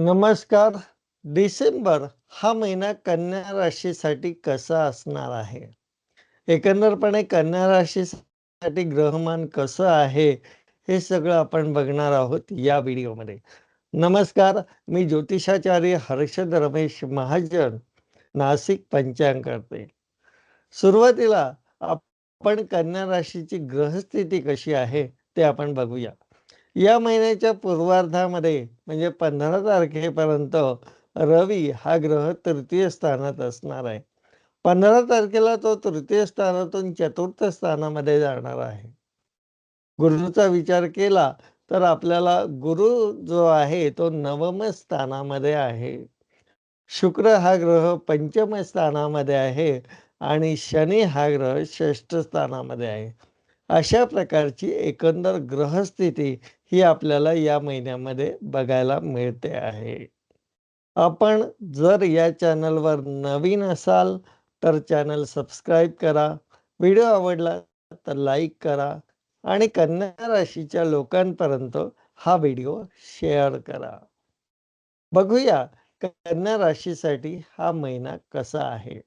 नमस्कार. डिसेंबर हा महिना कन्या राशीसाठी कसा असणार आहे? एकंदरपणे कन्या राशीसाठी ग्रहमान कसं आहे हे सगळं आपण बघणार आहोत या व्हिडिओमध्ये. नमस्कार मी ज्योतिषाचार्य हर्षद रमेश महाजन नाशिक पंचांग करते. सुरुवातीला आपण कन्या राशीची ग्रहस्थिती कशी आहे ते आपण बघूया. या महिन्याच्या पूर्वार्धामध्ये म्हणजे पंधरा तारखेपर्यंत रवी हा ग्रह तृतीय स्थानात असणार आहे. पंधरा तारखेला तो तृतीय स्थानातून चतुर्थ स्थानामध्ये जाणार आहे. गुरुचा विचार केला तर आपल्याला गुरु जो आहे तो नवम स्थानामध्ये आहे. शुक्र हा ग्रह पंचम स्थानामध्ये आहे आणि शनी हा ग्रह षष्ठ स्थानामध्ये आहे. अशा प्रकारची एकंदर ग्रहस्थिती ही आपल्याला या महिन्यामध्ये बघायला मिळते आहे. आपण जर या चॅनलवर नवीन असाल तर चॅनल सबस्क्राईब करा व्हिडिओ आवडला तर लाईक करा आणि कन्या राशीच्या लोकांपर्यंत हा व्हिडिओ शेअर करा. बघूया कन्या राशीसाठी हा महिना कसा आहे.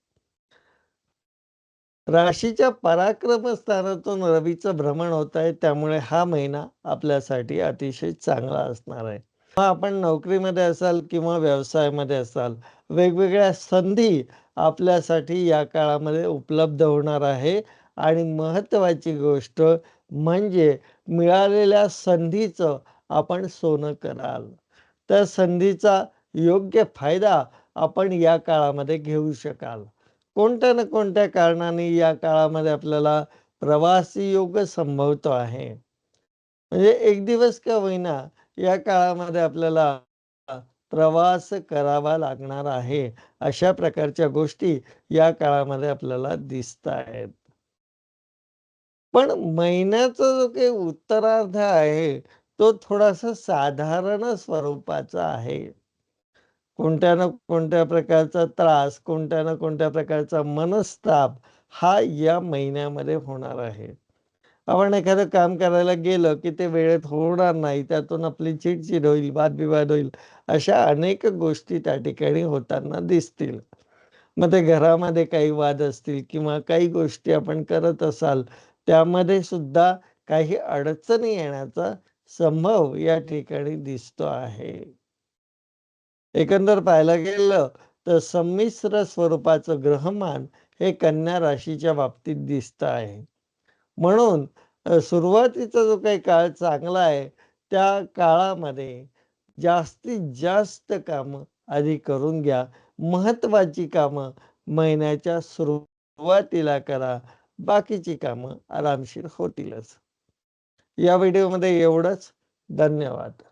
राशीच्या पराक्रम स्थानातून रवीचं भ्रमण होत आहे त्यामुळे हा महिना आपल्यासाठी अतिशय चांगला असणार आहे. मग आपण नोकरीमध्ये असाल किंवा व्यवसायामध्ये असाल वेगवेगळ्या संधी आपल्यासाठी या काळामध्ये उपलब्ध होणार आहे. आणि महत्त्वाची गोष्ट म्हणजे मिळालेल्या संधीचं आपण सोनं कराल. त्या संधीचा योग्य फायदा आपण या काळामध्ये घेऊ शकाल. कोणत्या ना कोणत्या कारणाने या काळामध्ये आपल्याला प्रवासी योग संभवतो आहे? म्हणजे एक दिवस का होईना या काळामध्ये आपल्याला प्रवास करावा लागणार आहे अशा प्रकारच्या गोष्टी या काळामध्ये आपल्याला दिसत आहेत. पण महिन्याचा जो काही उत्तरार्ध आहे तो थोडासा साधारण स्वरूपाचा आहे. कोणत्या ना कोणत्या प्रकारचा त्रास कोणत्या ना कोणत्या प्रकारचा मनस्ताप हा या महिन्यामध्ये होणार आहे. आपण एखादं काम करायला गेलं की ते वेळेत होणार नाही त्यातून आपली चिडचिड होईल वादविवाद होईल अशा अनेक गोष्टी त्या ठिकाणी होताना दिसतील. मग ते घरामध्ये काही वाद असतील किंवा काही गोष्टी आपण करत असाल त्यामध्ये सुद्धा काही अडचणी येण्याचा संभव या ठिकाणी दिसतो आहे. एकंदर पाहायला गेलं तर संमिश्र स्वरूपाचं ग्रहमान हे कन्या राशीच्या बाबतीत दिसत आहे. म्हणून सुरुवातीचा जो काही काळ चांगला आहे त्या काळामध्ये जास्तीत जास्त कामं आधी करून घ्या. महत्वाची कामं महिन्याच्या सुरुवातीला करा बाकीची कामं आरामशीर होतीलच. या व्हिडिओमध्ये एवढंच. धन्यवाद.